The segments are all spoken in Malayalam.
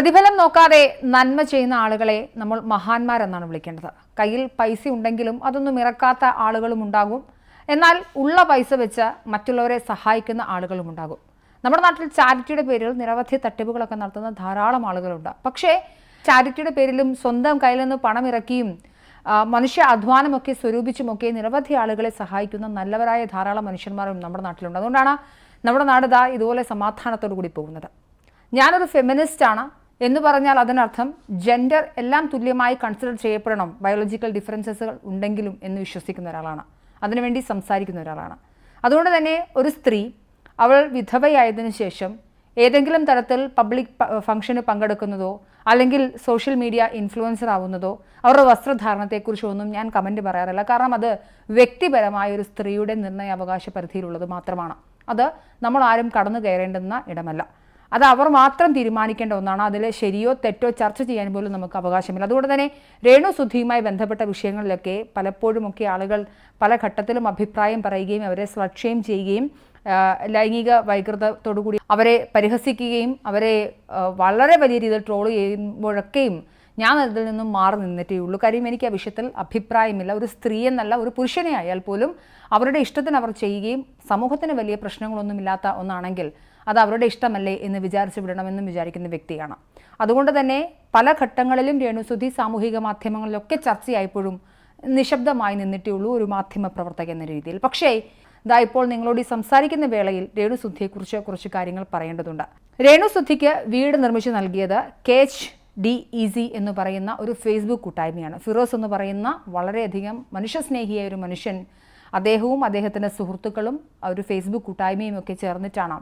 പ്രതിഫലം നോക്കാതെ നന്മ ചെയ്യുന്ന ആളുകളെ നമ്മൾ മഹാന്മാരെന്നാണ് വിളിക്കേണ്ടത്. കയ്യിൽ പൈസ ഉണ്ടെങ്കിലും അതൊന്നും ഇറക്കാത്ത ആളുകളും ഉണ്ടാകും. എന്നാൽ ഉള്ള പൈസ വെച്ച് മറ്റുള്ളവരെ സഹായിക്കുന്ന ആളുകളും ഉണ്ടാകും. നമ്മുടെ നാട്ടിൽ ചാരിറ്റിയുടെ പേരിൽ നിരവധി തട്ടിപ്പുകളൊക്കെ നടത്തുന്ന ധാരാളം ആളുകളുണ്ട്. പക്ഷേ ചാരിറ്റിയുടെ പേരിലും സ്വന്തം കയ്യിൽ നിന്ന് പണം ഇറക്കിയും മനുഷ്യ അധ്വാനമൊക്കെ സ്വരൂപിച്ചുമൊക്കെ നിരവധി ആളുകളെ സഹായിക്കുന്ന നല്ലവരായ ധാരാളം മനുഷ്യന്മാരും നമ്മുടെ നാട്ടിലുണ്ട്. അതുകൊണ്ടാണ് നമ്മുടെ നാട് ഇതാ ഇതുപോലെ സമാധാനത്തോടു കൂടി പോകുന്നത്. ഞാനൊരു ഫെമിനിസ്റ്റാണ് എന്ന് പറഞ്ഞാൽ അതിനർത്ഥം ജെൻഡർ എല്ലാം തുല്യമായി കൺസിഡർ ചെയ്യപ്പെടണം. ബയോളജിക്കൽ ഡിഫറൻസസുകൾ ഉണ്ടെങ്കിലും എന്ന് വിശ്വസിക്കുന്ന ഒരാളാണ്. അതിനുവേണ്ടി സംസാരിക്കുന്ന ഒരാളാണ്. അതുകൊണ്ട് തന്നെ ഒരു സ്ത്രീ അവൾ വിധവയായതിനു ശേഷം ഏതെങ്കിലും തരത്തിൽ പബ്ലിക് ഫംഗ്ഷന് പങ്കെടുക്കുന്നതോ അല്ലെങ്കിൽ സോഷ്യൽ മീഡിയ ഇൻഫ്ലുവൻസർ ആവുന്നതോ അവരുടെ വസ്ത്രധാരണത്തെക്കുറിച്ചൊന്നും ഞാൻ കമന്റ് പറയാറില്ല. കാരണം അത് വ്യക്തിപരമായ ഒരു സ്ത്രീയുടെ നിർണയാവകാശ പരിധിയിലുള്ളത് മാത്രമാണ്. അത് നമ്മൾ ആരും കടന്നു കയറേണ്ടുന്ന ഇടമല്ല. അത് അവർ മാത്രം തീരുമാനിക്കേണ്ട ഒന്നാണ്. അതിൽ ശരിയോ തെറ്റോ ചർച്ച ചെയ്യാൻ പോലും നമുക്ക് അവകാശമില്ല. അതുകൊണ്ട് തന്നെ രേണു സുധിയുമായി ബന്ധപ്പെട്ട വിഷയങ്ങളിലൊക്കെ പലപ്പോഴുമൊക്കെ ആളുകൾ പല ഘട്ടത്തിലും അഭിപ്രായം പറയുകയും അവരെ സ്ലക്ഷ്യം ചെയ്യുകയും ലൈംഗിക വൈകൃതത്തോടു കൂടി അവരെ പരിഹസിക്കുകയും അവരെ വളരെ വലിയ രീതിയിൽ ട്രോൾ ചെയ്യുമ്പോഴൊക്കെയും ഞാൻ അതിൽ നിന്നും മാറി നിന്നിട്ടേ ഉള്ളൂ. കാര്യം എനിക്ക് ആ വിഷയത്തിൽ അഭിപ്രായമില്ല. ഒരു സ്ത്രീ എന്നല്ല ഒരു പുരുഷനെ ആയാൽ പോലും അവരുടെ ഇഷ്ടത്തിന് അവർ ചെയ്യുകയും സമൂഹത്തിന് വലിയ പ്രശ്നങ്ങളൊന്നുമില്ലാത്ത ഒന്നാണെങ്കിൽ അത് അവരുടെ ഇഷ്ടമല്ലേ എന്ന് വിചാരിച്ചു വിടണമെന്നും വിചാരിക്കുന്ന വ്യക്തിയാണ്. അതുകൊണ്ട് തന്നെ പല ഘട്ടങ്ങളിലും രേണുസുധി സാമൂഹിക മാധ്യമങ്ങളിലൊക്കെ ചർച്ചയായപ്പോഴും നിശബ്ദമായി നിന്നിട്ടേ ഉള്ളൂ ഒരു മാധ്യമ പ്രവർത്തക എന്ന രീതിയിൽ. പക്ഷേ ഇതാ ഇപ്പോൾ നിങ്ങളോട് ഈ സംസാരിക്കുന്ന വേളയിൽ രേണുസുദ്ധിയെക്കുറിച്ച് കുറച്ച് കാര്യങ്ങൾ പറയേണ്ടതുണ്ട്. രേണുസുദ്ധിക്ക് വീട് നിർമ്മിച്ചു നൽകിയത് കേച്ച് ഡി ഈസി എന്ന് പറയുന്ന ഒരു ഫേസ്ബുക്ക് കൂട്ടായ്മയാണ്. ഫിറോസ് എന്ന് പറയുന്ന വളരെയധികം മനുഷ്യസ്നേഹിയായ ഒരു മനുഷ്യൻ അദ്ദേഹവും അദ്ദേഹത്തിന്റെ സുഹൃത്തുക്കളും ഒരു ഫേസ്ബുക്ക് കൂട്ടായ്മയും ഒക്കെ ചേർന്നിട്ടാണ്.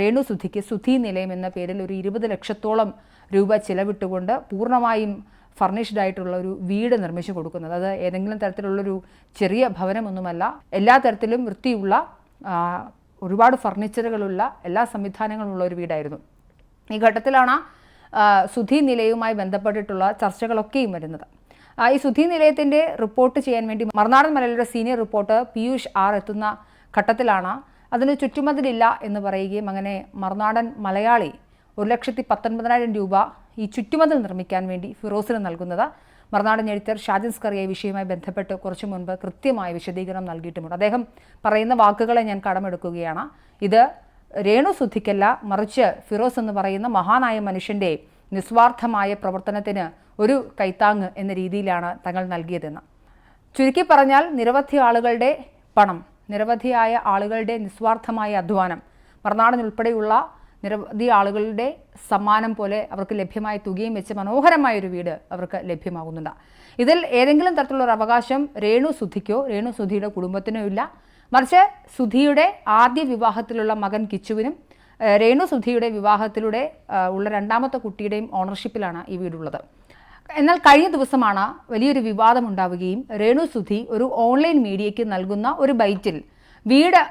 രേണു സുധിക്ക് സുധി നിലയം എന്ന പേരിൽ ഒരു ഇരുപത് ലക്ഷത്തോളം രൂപ ചിലവിട്ടുകൊണ്ട് പൂർണമായും ഫർണിഷ്ഡ് ആയിട്ടുള്ള ഒരു വീട് നിർമ്മിച്ചു കൊടുക്കുന്നത്. അത് ഏതെങ്കിലും തരത്തിലുള്ളൊരു ചെറിയ ഭവനമൊന്നുമല്ല എല്ലാ തരത്തിലും വൃത്തിയുള്ള ഒരുപാട് ഫർണിച്ചറുകളുള്ള എല്ലാ സംവിധാനങ്ങളുള്ള ഒരു വീടായിരുന്നു. ഈ ഘട്ടത്തിലാണ് സുധി നിലയവുമായി ബന്ധപ്പെട്ടിട്ടുള്ള ചർച്ചകളൊക്കെയും വരുന്നത്. ഈ സുധി നിലയത്തിന്റെ റിപ്പോർട്ട് ചെയ്യാൻ വേണ്ടി മറുനാടൻ മലയാളിയുടെ സീനിയർ റിപ്പോർട്ടർ പീയൂഷ് ആർ എത്തുന്ന ഘട്ടത്തിലാണ് അതിന് ചുറ്റുമതിലില്ല എന്ന് പറയുകയും അങ്ങനെ മറുനാടൻ മലയാളി ഒരു ലക്ഷത്തി പത്തൊൻപതിനായിരം രൂപ ഈ ചുറ്റുമതിൽ നിർമ്മിക്കാൻ വേണ്ടി ഫിറോസിന് നൽകുന്നത്. മറുനാടൻ എഴുത്തർ ഷാജിൻ സ്കറിയ വിഷയവുമായി ബന്ധപ്പെട്ട് കുറച്ചു മുൻപ് കൃത്യമായ വിശദീകരണം നൽകിയിട്ടുമുണ്ട്. അദ്ദേഹം പറയുന്ന വാക്കുകളെ ഞാൻ കടമെടുക്കുകയാണ്. ഇത് രേണു സുധിക്കല്ല മറിച്ച് ഫിറോസ് എന്ന് പറയുന്ന മഹാനായ മനുഷ്യന്റെ നിസ്വാർത്ഥമായ പ്രവർത്തനത്തിന് ഒരു കൈത്താങ്ങ് എന്ന രീതിയിലാണ് തങ്ങൾ നൽകിയതെന്ന്. ചുരുക്കി പറഞ്ഞാൽ നിരവധി ആളുകളുടെ പണം നിരവധിയായ ആളുകളുടെ നിസ്വാർത്ഥമായ അധ്വാനം മറുനാടൻ ഉൾപ്പെടെയുള്ള നിരവധി ആളുകളുടെ സമ്മാനം പോലെ അവർക്ക് ലഭ്യമായ തുകയും വെച്ച് മനോഹരമായൊരു വീട് അവർക്ക് ലഭ്യമാകുന്നുണ്ട്. ഇതിൽ ഏതെങ്കിലും തരത്തിലുള്ള ഒരു അവകാശം രേണു സുധിക്കോ രേണു സുധിയുടെ കുടുംബത്തിനോ ഇല്ല. മറിച്ച് സുധിയുടെ ആദ്യ വിവാഹത്തിലുള്ള മകൻ കിച്ചുവിനും രേണു സുധിയുടെ വിവാഹത്തിലൂടെ ഉള്ള രണ്ടാമത്തെ കുട്ടിയുടെയും ഓണർഷിപ്പിലാണ് ഈ വീടുള്ളത്. എന്നാൽ കഴിഞ്ഞ ദിവസമാണ് വലിയൊരു വിവാദം ഉണ്ടാവുകയും രേണു സുധി ഒരു ഓൺലൈൻ മീഡിയയ്ക്ക് നൽകുന്ന ഒരു ബൈറ്റിൽ വീട്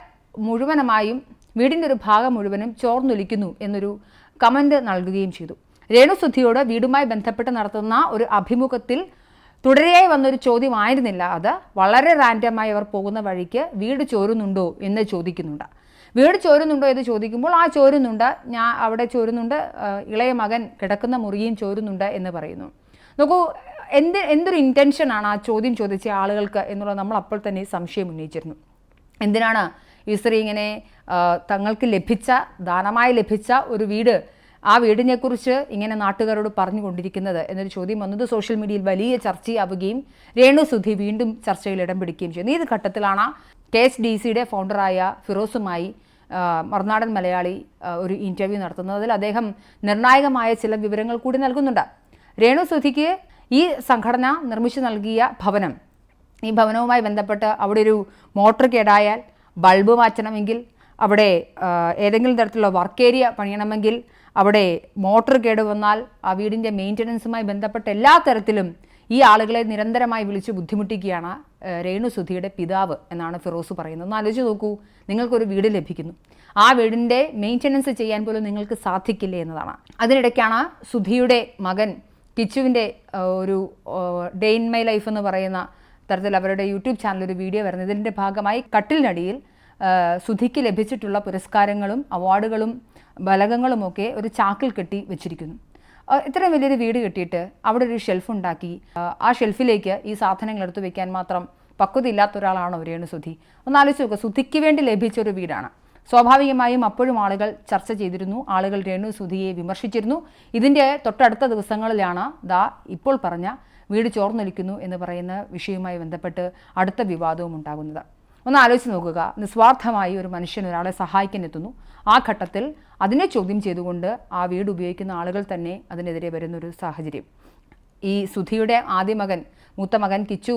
മുഴുവനുമായും വീടിന്റെ ഒരു ഭാഗം മുഴുവനും ചോർന്നൊലിക്കുന്നു എന്നൊരു കമന്റ് നൽകുകയും ചെയ്തു. രേണു സുധിയോട് വീടുമായി ബന്ധപ്പെട്ട് നടത്തുന്ന ഒരു അഭിമുഖത്തിൽ തുടരെയായി വന്നൊരു ചോദ്യമായിരുന്നില്ല. അത് വളരെ റാൻഡമായി അവർ പോകുന്ന വഴിക്ക് വീട് ചോരുന്നുണ്ടോ എന്ന് ചോദിക്കുന്നുണ്ട്. വീട് ചോരുന്നുണ്ടോ എന്ന് ചോദിക്കുമ്പോൾ ആ ചോരുന്നുണ്ട്. ഞാൻ അവിടെ ചോരുന്നുണ്ട്. ഇളയ മകൻ കിടക്കുന്ന മുറിയും ചോരുന്നുണ്ട് എന്ന് പറയുന്നു. നോക്കൂ എന്ത് എന്തൊരു ഇന്റൻഷനാണ് ആ ചോദ്യം ചോദിച്ച ആളുകൾക്ക് എന്നുള്ളത് നമ്മൾ അപ്പോൾ തന്നെ സംശയം ഉന്നയിച്ചിരുന്നു. എന്തിനാണ് ഈ സ്ത്രീ ഇങ്ങനെ തങ്ങൾക്ക് ലഭിച്ച ദാനമായി ലഭിച്ച ഒരു വീട് ആ വീടിനെക്കുറിച്ച് ഇങ്ങനെ നാട്ടുകാരോട് പറഞ്ഞുകൊണ്ടിരിക്കുന്നത് എന്നൊരു ചോദ്യം വന്നത് സോഷ്യൽ മീഡിയയിൽ വലിയ ചർച്ചയാവുകയും രേണു സുധി വീണ്ടും ചർച്ചയിൽ ഇടം പിടിക്കുകയും ചെയ്യുന്നു ഏത് ഘട്ടത്തിലാണ് കെ എസ് ഡി സിയുടെ ഫൗണ്ടറായ ഫിറോസുമായി മറുനാടൻ മലയാളി ഒരു ഇന്റർവ്യൂ നടത്തുന്നത്. അതിൽ അദ്ദേഹം നിർണായകമായ ചില വിവരങ്ങൾ കൂടി നൽകുന്നുണ്ട്. രേണു സുധിക്ക് ഈ സംഘടന നിർമ്മിച്ചു നൽകിയ ഭവനം ഈ ഭവനവുമായി ബന്ധപ്പെട്ട് അവിടെ ഒരു മോട്ടോർ കേടായാൽ ബൾബ് മാറ്റണമെങ്കിൽ അവിടെ ഏതെങ്കിലും തരത്തിലുള്ള വർക്ക് ഏരിയ പണിയണമെങ്കിൽ അവിടെ മോട്ടോർ കേട് വന്നാൽ ആ വീടിന്റെ മെയിന്റനൻസുമായി ബന്ധപ്പെട്ട എല്ലാ തരത്തിലും ഈ ആളുകളെ നിരന്തരമായി വിളിച്ച് ബുദ്ധിമുട്ടിക്കുകയാണ് രേണു സുധിയുടെ പിതാവ് എന്നാണ് ഫിറോസ് പറയുന്നത്. ഒന്ന് ആലോചിച്ച് നോക്കൂ നിങ്ങൾക്കൊരു വീട് ലഭിക്കുന്നു. ആ വീടിന്റെ മെയിന്റനൻസ് ചെയ്യാൻ പോലും നിങ്ങൾക്ക് സാധിക്കില്ലേ എന്നതാണ്. അതിനിടയ്ക്കാണ് സുധിയുടെ മകൻ കിച്ചുവിന്റെ ഒരു ഡേ ഇൻ മൈ ലൈഫ് എന്ന് പറയുന്ന തരത്തിൽ അവരുടെ യൂട്യൂബ് ചാനൽ ഒരു വീഡിയോ വരുന്നത്. ഇതിന്റെ ഭാഗമായി കട്ടിലിനടിയിൽ സുധിക്ക് ലഭിച്ചിട്ടുള്ള പുരസ്കാരങ്ങളും അവാർഡുകളും ബലകങ്ങളുമൊക്കെ ഒരു ചാക്കിൽ കെട്ടി വെച്ചിരിക്കുന്നു. ഇത്രയും വലിയൊരു വീട് കെട്ടിയിട്ട് അവിടെ ഒരു ഷെൽഫ് ഉണ്ടാക്കി. ആ, ഷെൽഫിലേക്ക് ഈ സാധനങ്ങൾ എടുത്തു വെക്കാൻ മാത്രം പക്വത ഇല്ലാത്ത ഒരാളാണോ രേണു സുധി. ഒന്ന് ആലോചിച്ച് നോക്കുക സുധിക്ക് വേണ്ടി ലഭിച്ച ഒരു വീടാണ്. സ്വാഭാവികമായും അപ്പോഴും ആളുകൾ ചർച്ച ചെയ്തിരുന്നു. ആളുകൾ രേണു സുധിയെ വിമർശിച്ചിരുന്നു. ഇതിന്റെ തൊട്ടടുത്ത ദിവസങ്ങളിലാണ് ദാ ഇപ്പോൾ പറഞ്ഞ വീട് ചോർന്നൊലിക്കുന്നു എന്ന് പറയുന്ന വിഷയവുമായി ബന്ധപ്പെട്ട് അടുത്ത വിവാദവും ഉണ്ടാകുന്നത്. ഒന്ന് ആലോചിച്ച് നോക്കുക. നിസ്വാർത്ഥമായി ഒരു മനുഷ്യൻ ഒരാളെ സഹായിക്കാൻ എത്തുന്നു ആ ഘട്ടത്തിൽ അതിനെ ചോദ്യം ചെയ്തുകൊണ്ട് ആ വീട് ഉപയോഗിക്കുന്ന ആളുകൾ തന്നെ അതിനെതിരെ വരുന്നൊരു സാഹചര്യം. ഈ സുധിയുടെ ആദ്യ മകൻ മൂത്ത മകൻ കിച്ചു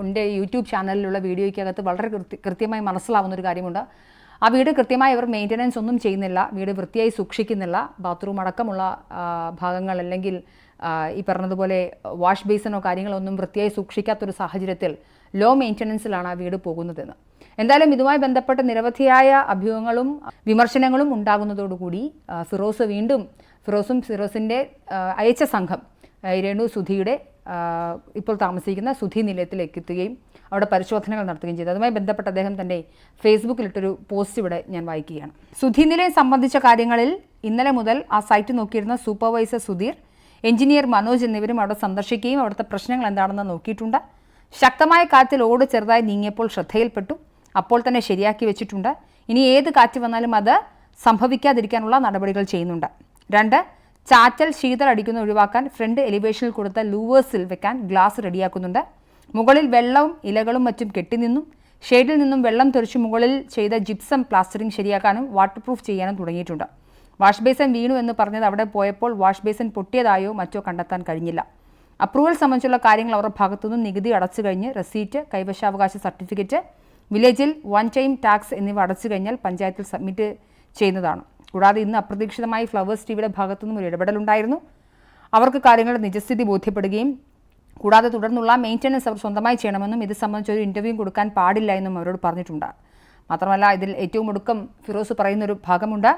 ഉണ്ടെ യൂട്യൂബ് ചാനലിലുള്ള വീഡിയോയ്ക്കകത്ത് വളരെ കൃത്യമായി മനസ്സിലാവുന്ന ഒരു കാര്യമുണ്ട്. ആ വീട് കൃത്യമായി അവർ മെയിന്റനൻസ് ഒന്നും ചെയ്യുന്നില്ല വീട് വൃത്തിയായി സൂക്ഷിക്കുന്നില്ല. ബാത്റൂം അടക്കമുള്ള ഭാഗങ്ങൾ അല്ലെങ്കിൽ ഈ പറഞ്ഞതുപോലെ വാഷ് ബേസിനോ കാര്യങ്ങളോ ഒന്നും വൃത്തിയായി സൂക്ഷിക്കാത്തൊരു സാഹചര്യത്തിൽ ലോ മെയിന്റനൻസിലാണ് ആ വീട് പോകുന്നതെന്ന്. എന്തായാലും ഇതുമായി ബന്ധപ്പെട്ട നിരവധിയായ അഭ്യൂഹങ്ങളും വിമർശനങ്ങളും ഉണ്ടാകുന്നതോടുകൂടി ഫിറോസ് വീണ്ടും ഫിറോസും ഫിറോസിന്റെ അയച്ച സംഘം രേണു സുധിയുടെ ഇപ്പോൾ താമസിക്കുന്ന സുധി നിലയത്തിലേക്ക് എത്തുകയും അവിടെ പരിശോധനകൾ നടത്തുകയും ചെയ്തു. അതുമായി ബന്ധപ്പെട്ട് അദ്ദേഹം തന്റെ ഫേസ്ബുക്കിലിട്ടൊരു പോസ്റ്റ് ഇവിടെ ഞാൻ വായിക്കുകയാണ്. സുധി നിലയം സംബന്ധിച്ച കാര്യങ്ങളിൽ ഇന്നലെ മുതൽ ആ സൈറ്റ് നോക്കിയിരുന്ന സൂപ്പർവൈസർ സുധീർ എഞ്ചിനീയർ മനോജ് എന്നിവരും അവിടെ സന്ദർശിക്കുകയും അവിടുത്തെ പ്രശ്നങ്ങൾ എന്താണെന്ന് നോക്കിയിട്ടുണ്ട്. ശക്തമായ കാറ്റിൽ ഓട് ചെറുതായി നീങ്ങിയപ്പോൾ ശ്രദ്ധയിൽപ്പെട്ടു. അപ്പോൾ തന്നെ ശരിയാക്കി വെച്ചിട്ടുണ്ട്. ഇനി ഏത് കാറ്റ് വന്നാലും അത് സംഭവിക്കാതിരിക്കാനുള്ള നടപടികൾ ചെയ്യുന്നുണ്ട്. രണ്ട് ചാറ്റൽ ശീതൾ അടിക്കുന്ന ഒഴിവാക്കാൻ ഫ്രണ്ട് എലിവേഷനിൽ കൊടുത്ത ലൂവേഴ്സിൽ വെക്കാൻ ഗ്ലാസ് റെഡിയാക്കുന്നുണ്ട്. മുകളിൽ വെള്ളവും ഇലകളും മറ്റും കെട്ടിനിന്നും ഷെയ്ഡിൽ നിന്നും വെള്ളം തെറിച്ച് മുകളിൽ ചെയ്ത ജിപ്സം പ്ലാസ്റ്ററിംഗ് ശരിയാക്കാനും വാട്ടർ പ്രൂഫ് ചെയ്യാനും തുടങ്ങിയിട്ടുണ്ട്. വാഷ് ബേസൻ വീണു എന്ന് പറഞ്ഞത് അവിടെ പോയപ്പോൾ വാഷ് ബേസൻ പൊട്ടിയതായോ മറ്റോ കണ്ടെത്താൻ കഴിഞ്ഞില്ല. അപ്രൂവൽ സംബന്ധിച്ചുള്ള കാര്യങ്ങൾ അവരുടെ ഭാഗത്തുനിന്നും നികുതി അടച്ചു കഴിഞ്ഞ് റെസീറ്റ് കൈവശാവകാശ സർട്ടിഫിക്കറ്റ് വില്ലേജിൽ വൺ ടൈം ടാക്സ് എന്നിവ അടച്ചു കഴിഞ്ഞാൽ പഞ്ചായത്തിൽ സബ്മിറ്റ് ചെയ്യുന്നതാണ്. കൂടാതെ ഇന്ന് അപ്രതീക്ഷിതമായി ഫ്ലവേഴ്സ് ടിവിയുടെ ഭാഗത്തുനിന്നും ഒരു ഇടപെടലുണ്ടായിരുന്നു അവർക്ക് കാര്യങ്ങളുടെ നിജസ്ഥിതി ബോധ്യപ്പെടുകയും കൂടാതെ തുടർന്നുള്ള മെയിന്റനൻസ് അവർ സ്വന്തമായി ചെയ്യണമെന്നും ഇത് സംബന്ധിച്ച് ഒരു ഇന്റർവ്യൂ കൊടുക്കാൻ പാടില്ല എന്നും അവരോട് പറഞ്ഞിട്ടുണ്ട്. മാത്രമല്ല ഇതിൽ ഏറ്റവും ഒടുക്കം ഫിറോസ് പറയുന്നൊരു ഭാഗമുണ്ട്.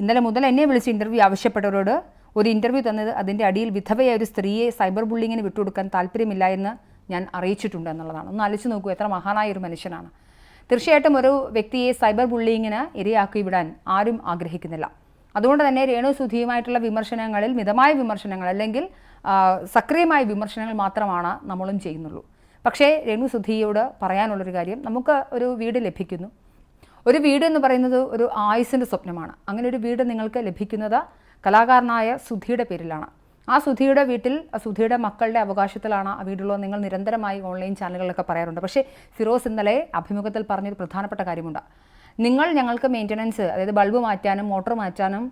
ഇന്നലെ മുതൽ എന്നെ വിളിച്ച് ഇന്റർവ്യൂ ആവശ്യപ്പെട്ടവരോട് ഒരു ഇന്റർവ്യൂ തന്നത് അതിന്റെ അടിയിൽ വിധവയായ ഒരു സ്ത്രീയെ സൈബർ ബുള്ളിങ്ങിന് വിട്ടുകൊടുക്കാൻ താല്പര്യമില്ല എന്ന് ഞാൻ അറിയിച്ചിട്ടുണ്ട് എന്നുള്ളതാണ്. ഒന്ന് ആലോചിച്ച് നോക്കൂ എത്ര മഹാനായ ഒരു മനുഷ്യനാണ്. തീർച്ചയായിട്ടും ഒരു വ്യക്തിയെ സൈബർ ബുള്ളിങ്ങിന് ഇരയാക്കി വിടാൻ ആരും ആഗ്രഹിക്കുന്നില്ല. അതുകൊണ്ട് തന്നെ രേണു സുധിയുമായിട്ടുള്ള വിമർശനങ്ങളിൽ മിതമായ വിമർശനങ്ങൾ അല്ലെങ്കിൽ സക്രിയമായ വിമർശനങ്ങൾ മാത്രമാണ് നമ്മളും ചെയ്യുന്നുള്ളൂ. പക്ഷേ രേണു സുധിയോട് പറയാനുള്ളൊരു കാര്യം നമുക്ക് ഒരു വീട് ലഭിക്കുന്നു. ഒരു വീട് എന്ന് പറയുന്നത് ഒരു ആയുസിന്റെ സ്വപ്നമാണ്. അങ്ങനെ ഒരു വീട് നിങ്ങൾക്ക് ലഭിക്കുന്നത് കലാകാരനായ സുധിയുടെ പേരിലാണ്. ആ സുധിയുടെ വീട്ടിൽ സുധിയുടെ മക്കളുടെ അവകാശത്തിലാണ് ആ വീടുള്ളത്. നിങ്ങൾ നിരന്തരമായി ഓൺലൈൻ ചാനലുകളിലൊക്കെ പറയാറുണ്ട്. പക്ഷേ ഫിറോസ് ഇന്നലെ അഭിമുഖത്തിൽ പറഞ്ഞൊരു പ്രധാനപ്പെട്ട കാര്യമുണ്ട്. നിങ്ങൾ ഞങ്ങൾക്ക് മെയിന്റനൻസ് അതായത് ബൾബ് മാറ്റാനും മോട്ടോർ മാറ്റാനും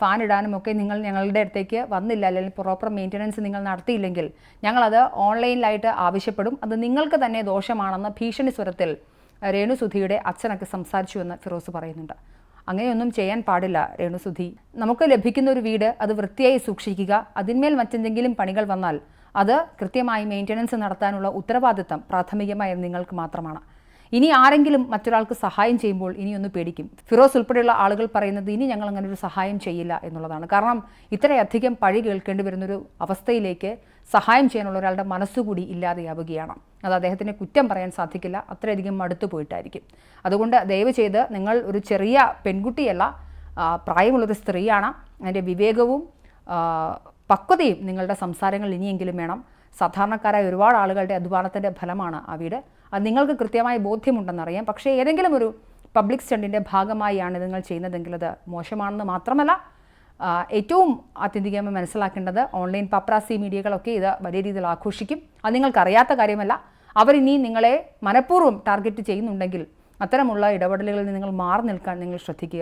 ഫാൻ ഇടാനും ഒക്കെ നിങ്ങൾ ഞങ്ങളുടെ അടുത്തേക്ക് വന്നില്ല. അല്ലെങ്കിൽ പ്രോപ്പർ മെയിന്റനൻസ് നിങ്ങൾ നടത്തിയില്ലെങ്കിൽ ഞങ്ങളത് ഓൺലൈനിലായിട്ട് ആവശ്യപ്പെടും. അത് നിങ്ങൾക്ക് തന്നെ ദോഷമാണെന്ന് ഭീഷണി സ്വരത്തിൽ രേണു രേണുസുധിയുടെ അച്ഛനൊക്കെ സംസാരിച്ചു എന്ന് ഫിറോസ് പറയുന്നുണ്ട്. അങ്ങനെയൊന്നും ചെയ്യാൻ പാടില്ല രേണുസുധി. നമുക്ക് ലഭിക്കുന്ന ഒരു വീട് അത് വൃത്തിയായി സൂക്ഷിക്കുക അതിന്മേൽ മറ്റെന്തെങ്കിലും പണികൾ വന്നാൽ അത് കൃത്യമായി മെയിന്റനൻസ് നടത്താനുള്ള ഉത്തരവാദിത്തം പ്രാഥമികമായി നിങ്ങൾക്ക് മാത്രമാണ്. ഇനി ആരെങ്കിലും മറ്റൊരാൾക്ക് സഹായം ചെയ്യുമ്പോൾ ഇനിയൊന്ന് പേടിക്കും. ഫിറോസ് ഉൾപ്പെടെയുള്ള ആളുകൾ പറയുന്നത് ഇനി ഞങ്ങൾ അങ്ങനെ ഒരു സഹായം ചെയ്യില്ല എന്നുള്ളതാണ്. കാരണം ഇത്രയധികം പഴി കേൾക്കേണ്ടി വരുന്നൊരു അവസ്ഥയിലേക്ക് സഹായം ചെയ്യാനുള്ള ഒരാളുടെ മനസ്സുകൂടി ഇല്ലാതെയാവുകയാണ്. അത് അദ്ദേഹത്തിന് കുറ്റം പറയാൻ സാധിക്കില്ല. അത്രയധികം മടുത്തു പോയിട്ടായിരിക്കും. അതുകൊണ്ട് ദയവ് ചെയ്ത് നിങ്ങൾ ഒരു ചെറിയ പെൺകുട്ടിയല്ല പ്രായമുള്ളൊരു സ്ത്രീയാണ്. അതിന്റെ വിവേകവും പക്വതയും നിങ്ങളുടെ സംസാരങ്ങൾ ഇനിയെങ്കിലും വേണം. സാധാരണക്കാരായ ഒരുപാട് ആളുകളുടെ അധ്വാനത്തിന്റെ ഫലമാണ് ആ വീട്. അത് നിങ്ങൾക്ക് കൃത്യമായ ബോധ്യമുണ്ടെന്നറിയാം. പക്ഷേ ഏതെങ്കിലും ഒരു പബ്ലിക് സ്റ്റണ്ടിന്റെ ഭാഗമായാണ് നിങ്ങൾ ചെയ്യുന്നതെങ്കിൽ അത് മോശമാണെന്ന് മാത്രമല്ല ഏറ്റവും ആത്യന്തികമായി മനസ്സിലാക്കേണ്ടത് ഓൺലൈൻ പപ്രാസി മീഡിയകളൊക്കെ ഇത് വലിയ രീതിയിൽ ആഘോഷിക്കും. അത് നിങ്ങൾക്കറിയാത്ത കാര്യമല്ല. അവരിനി നിങ്ങളെ മനഃപൂർവം ടാർഗറ്റ് ചെയ്യുന്നുണ്ടെങ്കിൽ അത്തരമുള്ള ഇടപെടലുകളിൽ നിങ്ങൾ മാറി നിൽക്കാൻ നിങ്ങൾ ശ്രദ്ധിക്കുക.